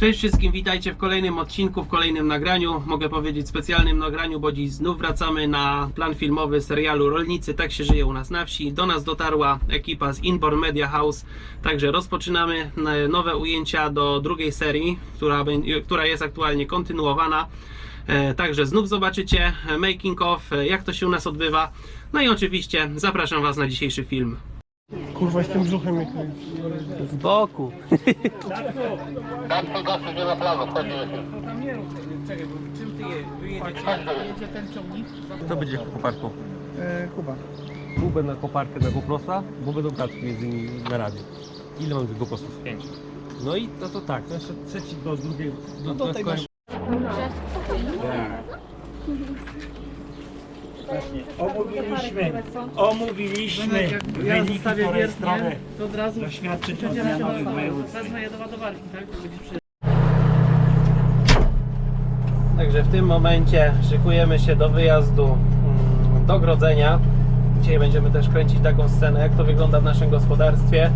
Cześć wszystkim, witajcie w kolejnym odcinku, w kolejnym nagraniu. Mogę powiedzieć specjalnym nagraniu, bo dziś znów wracamy na plan filmowy serialu Rolnicy, tak się żyje u nas na wsi. Do nas dotarła ekipa z Inborn Media House, także rozpoczynamy e, nowe ujęcia do drugiej serii, która, będzie- która jest aktualnie kontynuowana. E, Także znów zobaczycie e, making of, e, jak to się u nas odbywa. No i oczywiście zapraszam Was na dzisiejszy film. Kurwa, z tym brzuchem mnie Z boku. Gastu, gastu, nie na plażu, wchodzi Kto będzie w koparku? e, Kuba. Bubę na koparkę na GoProsa, bo będą kartki między nimi na razie. Ile mam tych GoProsów? Pięć. No i no to tak, to jeszcze trzeci do drugiego. Do, do tego. Omówiliśmy, omówiliśmy wyniki rejestrowe to od razu doświadczeń odmianowych województw. wezmę je do ładowarki, tak? Przy... Także w tym momencie szykujemy się do wyjazdu mm, do Grodzenia. Dzisiaj będziemy też kręcić taką scenę, jak to wygląda w naszym gospodarstwie.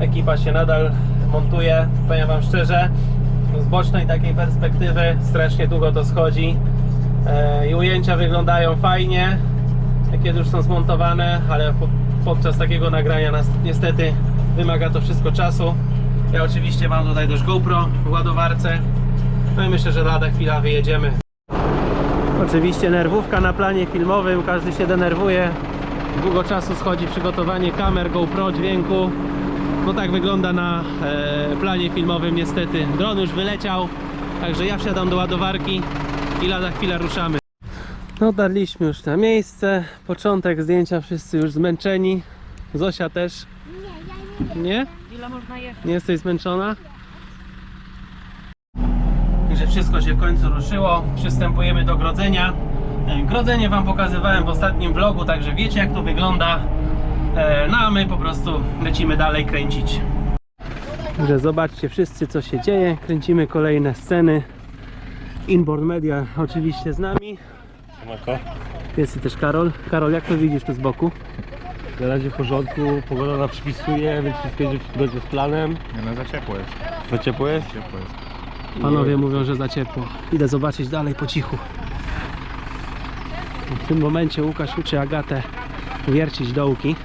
Ekipa się nadal montuje. Powiem Wam szczerze, z bocznej takiej perspektywy strasznie długo to schodzi. E, I ujęcia wyglądają fajnie, kiedy już są zmontowane, ale po, podczas takiego nagrania niestety wymaga to wszystko czasu. Ja oczywiście mam tutaj też GoPro w ładowarce. No i myślę, że lada chwila wyjedziemy. Oczywiście nerwówka na planie filmowym, każdy się denerwuje. Długo czasu schodzi przygotowanie kamer, GoPro, dźwięku. No tak wygląda na e, planie filmowym niestety. Dron już wyleciał, także ja wsiadam do ładowarki i lada chwila ruszamy. No dotarliśmy już na miejsce. Początek zdjęcia, wszyscy już zmęczeni. Zosia też. Nie? Ile można jechać? Nie jesteś zmęczona? Także wszystko się w końcu ruszyło. Przystępujemy do grodzenia. E, Grodzenie Wam pokazywałem w ostatnim vlogu, także wiecie jak to wygląda. E, No a my po prostu lecimy dalej kręcić. Także zobaczcie wszyscy co się dzieje. Kręcimy kolejne sceny. Inborn Media oczywiście z nami. Jest też Karol. Karol, jak to widzisz tu z boku? Na razie w porządku, pogoda nam przypisuje, więc wszystko idzie zgodnie z planem. Nie no, za ciepło jest. Za ciepło jest? Ciepło jest. Panowie mówią, że za ciepło. Idę zobaczyć dalej po cichu. W tym momencie Łukasz uczy Agatę wiercić dołki.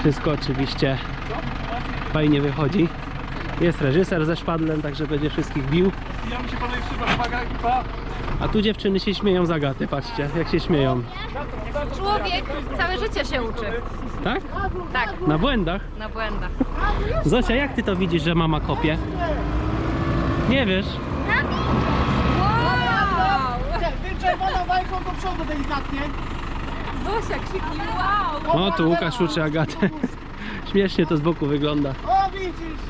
Wszystko oczywiście fajnie wychodzi. Jest reżyser ze szpadlem, także będzie wszystkich bił. A tu dziewczyny się śmieją z Agaty, patrzcie, jak się śmieją. Człowiek całe życie się uczy. Tak? Tak, Na błędach. na błędach. Zosia, jak ty to widzisz, że mama kopie? Nie wiesz? Wow! Czerwoną bajką do przodu delikatnie. Zosia krzyknie wow! O, tu Łukasz uczy Agatę. Śmiesznie to z boku wygląda. O, widzisz.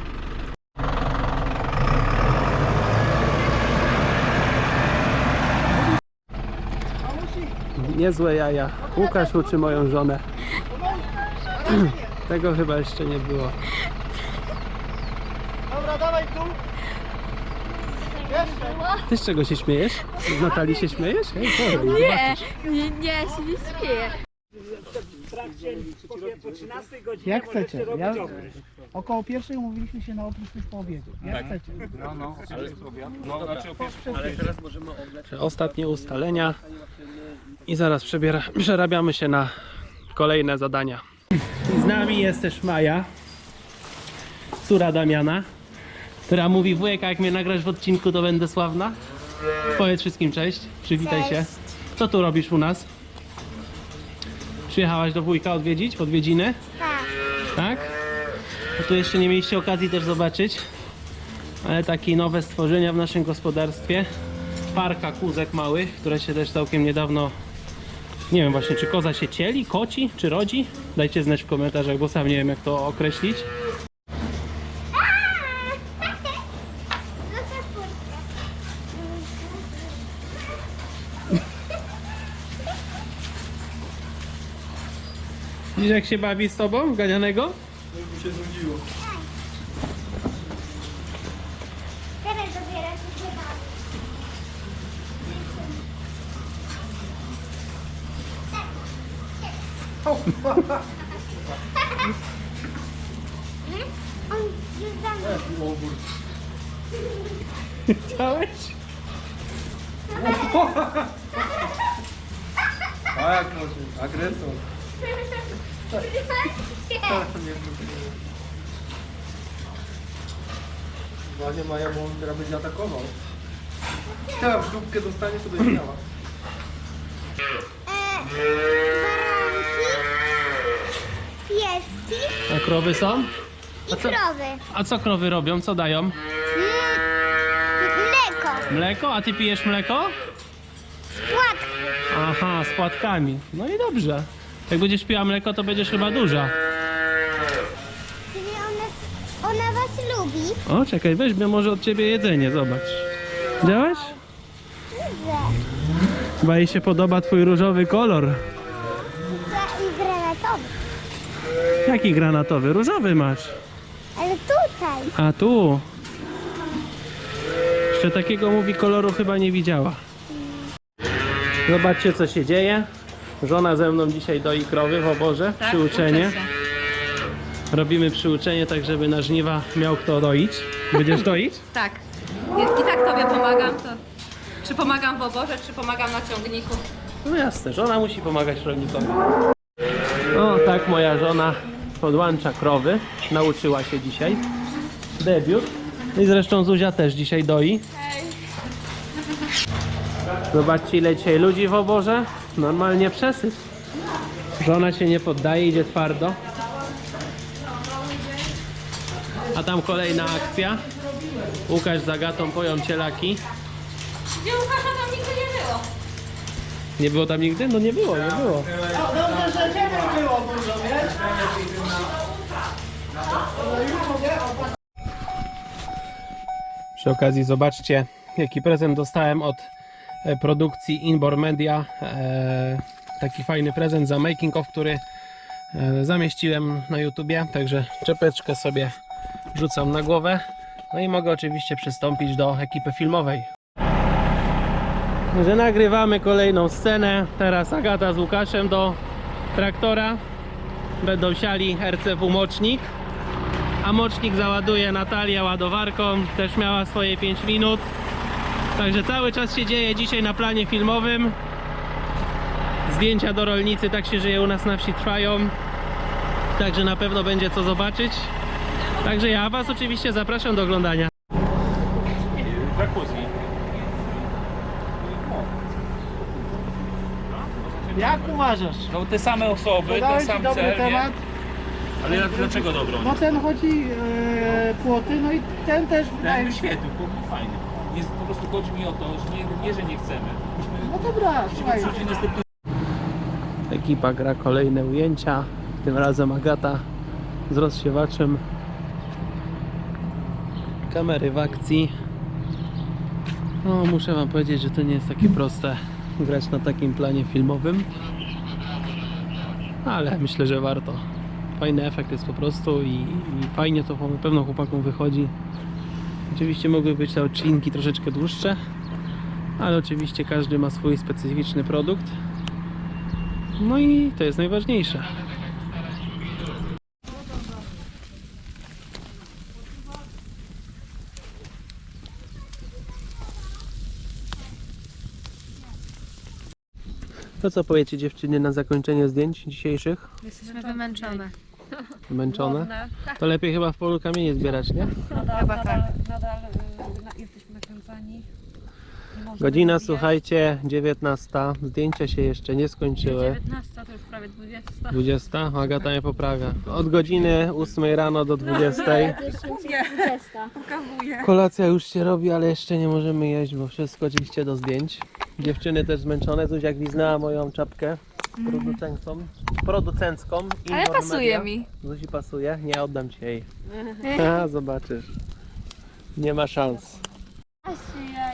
Niezłe jaja. Łukasz uczy moją żonę. Tego chyba jeszcze nie było. Dobra, dawaj tu. Jeszcze. Ty z czego się śmiejesz? Z Natalii się śmiejesz? Ej, sorry. Nie, nie, nie, się nie śmieję. Po 13 godzinie Jak możecie chcecie. robić Ja... Około pierwszej umówiliśmy się na oprócz już po obiedzie. Jak Tak. chcecie. Ostatnie ustalenia. I zaraz przebiera, przerabiamy się na kolejne zadania. I z nami jest też Maja, córa Damiana, która mówi wujek, a jak mnie nagrasz w odcinku, to będę sławna. Powiedz wszystkim cześć, przywitaj się. Co tu robisz u nas? Przyjechałaś do wujka odwiedzić, odwiedziny? Tak. Tak? Tu jeszcze nie mieliście okazji też zobaczyć, ale takie nowe stworzenia w naszym gospodarstwie. Parka kózek małych, które się też całkiem niedawno nie wiem właśnie, czy koza się cieli, koci, czy rodzi? Dajcie znać w komentarzach, bo sam nie wiem jak to określić. Widzisz jak się bawi z tobą, ganianego? Teraz dobiera się chyba. On już za mną. Chciałeś? Tak, może. Agresor. Wanie Maja, bo on teraz będzie atakował. Chciała w dupkę dostanie, to będzie miała. Pieski A krowy są? i krowy. A co krowy robią? Co dają? Mm, Mleko, Mleko? A ty pijesz mleko? płatki. Aha, z płatkami. No i dobrze. Jak będziesz piła mleko, to będziesz chyba duża. Czyli ona, ona was lubi. O, czekaj, weźmie może od ciebie jedzenie, zobacz. Widziałeś? Widzę. Chyba jej się podoba twój różowy kolor. Za- I granatowy. Jaki granatowy? Różowy masz. Ale tutaj. A tu. Jeszcze takiego mówi koloru chyba nie widziała. Zobaczcie co się dzieje. Żona ze mną dzisiaj doi krowy w oborze. przyuczenie. Robimy przyuczenie tak, żeby na żniwa miał kto doić. Będziesz doić? Tak. I, tak tobie pomagam, to czy pomagam w oborze, czy pomagam na ciągniku. No jasne, żona musi pomagać rolnikowi. O, tak moja żona podłącza krowy. Nauczyła się dzisiaj. Debiut. No I zresztą Zuzia też dzisiaj doi. Zobaczcie ile dzisiaj ludzi w oborze. Normalnie przesyp. Żona się nie poddaje, idzie twardo. A tam kolejna akcja. Łukasz z Agatą poją cielaki. Gdzie Łukasza tam nigdy nie było. Nie było tam nigdy? No nie było, nie było. Dobrze, że ciebie było dużo, wiesz? Przy okazji zobaczcie jaki prezent dostałem od produkcji Inbor Media. E, taki fajny prezent za making of, który e, zamieściłem na YouTubie. Także czepeczkę sobie rzucam na głowę. No i mogę oczywiście przystąpić do ekipy filmowej. Że nagrywamy kolejną scenę. Teraz Agata z Łukaszem do traktora. Będą siali RCW Mocznik a mocznik załaduje Natalia ładowarką, też miała swoje 5 minut. Także cały czas się dzieje dzisiaj na planie filmowym. Zdjęcia do rolnicy, tak się żyje u nas na wsi trwają. Także na pewno będzie co zobaczyć. Także ja Was oczywiście zapraszam do oglądania. Jak uważasz? No te same osoby, ten Podałem ci sam dobry cel, nie? temat. Ale jak- dlaczego dobro? No ten chodzi e, płoty, no i ten też wydaje Ten mi się. fajny. Jest, po prostu chodzi mi o to, że nie, nie że nie chcemy. Musimy, No dobra, musimy słuchaj. następny Ekipa gra kolejne ujęcia. Tym razem Agata z rozsiewaczem. Kamery w akcji. No, muszę Wam powiedzieć, że to nie jest takie proste grać na takim planie filmowym. Ale myślę, że warto. Fajny efekt jest po prostu i, i fajnie to na pewno chłopakom wychodzi. Oczywiście mogły być te odcinki troszeczkę dłuższe, ale oczywiście każdy ma swój specyficzny produkt. No i to jest najważniejsze. To co powiecie dziewczyny na zakończenie zdjęć dzisiejszych? Jesteśmy wymęczone. Zmęczone? To lepiej chyba w polu kamienie zbierać, nie? Chyba tak. nadal y, jesteśmy nakręcani. Nie Godzina, rozwijać. słuchajcie, 19. Zdjęcia się jeszcze nie skończyły. 19 to już prawie 20. 20. Agata mnie poprawia. Od godziny 8 rano do 20. Pokazuję. Kolacja już się robi, ale jeszcze nie możemy jeść, bo wszystko oczywiście do zdjęć. Dziewczyny też zmęczone. Zuzia gwiznęła moją czapkę producencką. producencką Ale Indoor pasuje Media. mi. Zuzi pasuje? Nie oddam ci jej. A, zobaczysz. Nie ma szans.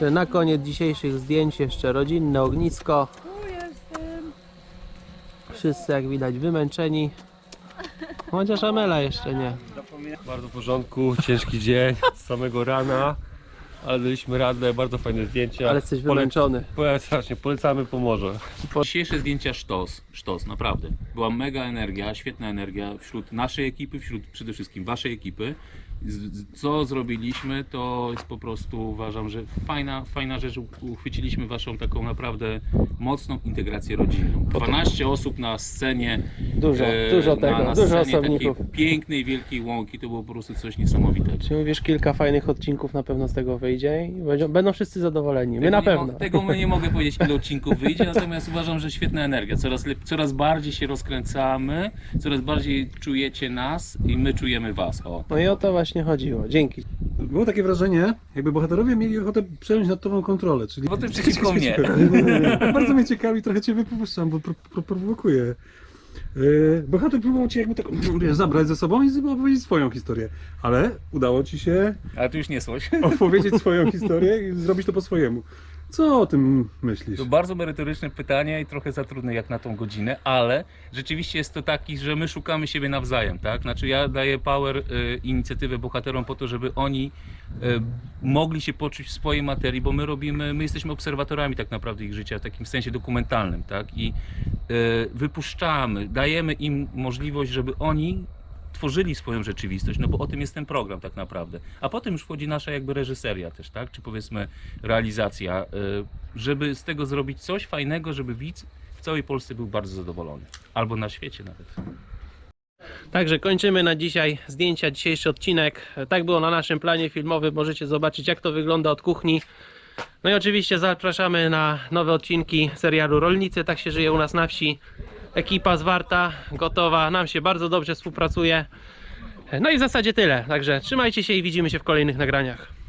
To Na koniec dzisiejszych zdjęć jeszcze rodzinne ognisko. Wszyscy jak widać wymęczeni. Chociaż Amela jeszcze nie. Bardzo w porządku, ciężki dzień, z samego rana, ale daliśmy radę, bardzo fajne zdjęcia. Ale jesteś wymęczony. Pole- Strasznie, polecamy Pomorze. Dzisiejsze zdjęcia sztos, sztos, naprawdę. Była mega energia, świetna energia wśród naszej ekipy, wśród przede wszystkim waszej ekipy. co zrobiliśmy, to jest po prostu uważam, że fajna, fajna rzecz. Uchwyciliśmy waszą taką naprawdę mocną integrację rodzinną. 12 osób na scenie. Dużo, e, dużo na, tego, na dużo scenie osobników. takiej pięknej, wielkiej łąki. To było po prostu coś niesamowitego. Czy mówisz, kilka fajnych odcinków na pewno z tego wyjdzie i będą, będą wszyscy zadowoleni. My Tego na nie pewno. Mo- tego my nie mogę powiedzieć, ile odcinków wyjdzie, natomiast uważam, że świetna energia. Coraz, lep- coraz bardziej się rozkręcamy, coraz bardziej czujecie nas i my czujemy was. O. No i o to właśnie chodziło. Dzięki. Było takie wrażenie, jakby bohaterowie mieli ochotę przejąć nad tobą kontrolę, czyli... Bo ty przeciwko mnie. Nie, nie, nie. Bardzo mnie ciekawi, trochę cię wypuszczam, bo pro, pro, prowokuję. Yy, bohater próbował cię jakby tak wiesz, zabrać ze sobą i opowiedzieć swoją historię, ale udało ci się Ale tu już nie coś. opowiedzieć swoją historię i zrobić to po swojemu. Co o tym myślisz? To bardzo merytoryczne pytanie i trochę za trudne jak na tą godzinę, ale rzeczywiście jest to taki, że my szukamy siebie nawzajem, tak? Znaczy ja daję power, y, inicjatywę bohaterom po to, żeby oni y, mogli się poczuć w swojej materii, bo my robimy, my jesteśmy obserwatorami tak naprawdę ich życia w takim sensie dokumentalnym, tak? I y, wypuszczamy, dajemy im możliwość, żeby oni tworzyli swoją rzeczywistość, no bo o tym jest ten program tak naprawdę. A potem już wchodzi nasza jakby reżyseria też, tak? Czy powiedzmy realizacja, y, żeby z tego zrobić coś fajnego, żeby widz w całej Polsce był bardzo zadowolony. Albo na świecie nawet. Także kończymy na dzisiaj zdjęcia, dzisiejszy odcinek. Tak było na naszym planie filmowym. Możecie zobaczyć, jak to wygląda od kuchni. No i oczywiście zapraszamy na nowe odcinki serialu Rolnicy. Tak się żyje u nas na wsi. Ekipa zwarta, gotowa. Nam się bardzo dobrze współpracuje. No i w zasadzie tyle. Także trzymajcie się i widzimy się w kolejnych nagraniach.